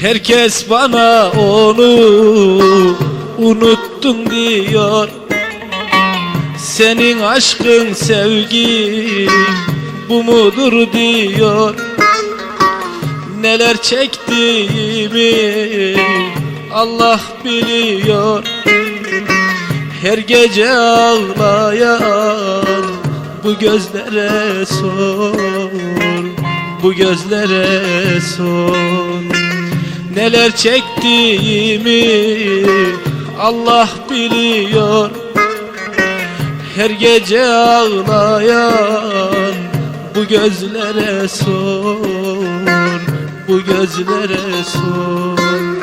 Herkes bana onu unuttun diyor. Senin aşkın sevgi bu mudur diyor. Neler çektiğimi Allah biliyor. Her gece ağlayan bu gözlere sor Bu gözlere sor Neler çektiğimi Allah biliyor. Her gece ağlayan bu gözlere sor Bu gözlere sor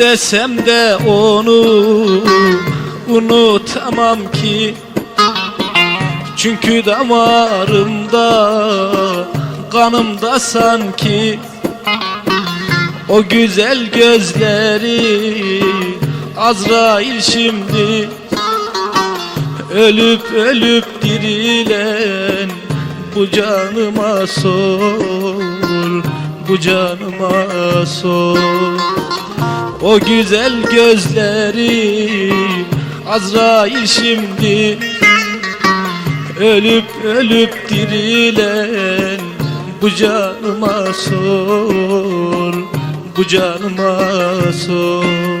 İstesem de onu unutamam ki. Çünkü damarımda kanımda sanki O güzel gözleri Azrail şimdi Ölüp ölüp dirilen bu canıma sor Bu canıma sor o güzel gözleri Azrail şimdi Ölüp ölüp dirilen Bu canıma sor Bu canıma sor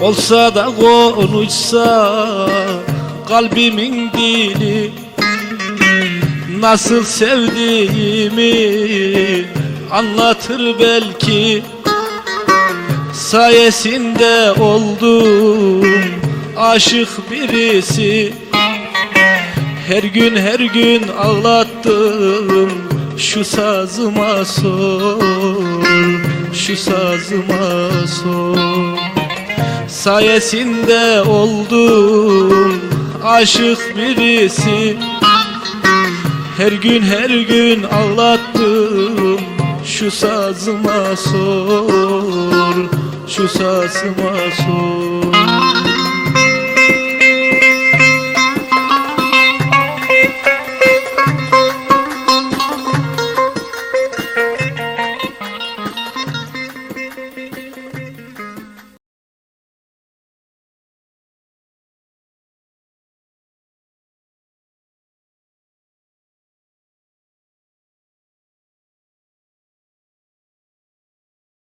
Olsa da konuşsa kalbimin dili Nasıl sevdiğimi anlatır belki. Sayesinde oldum aşık birisi. Her gün her gün ağlattım şu sazıma sor Şu sazıma sor Sayesinde oldum aşık birisi. Her gün her gün ağlattım şu sazıma sor Şu sazıma sor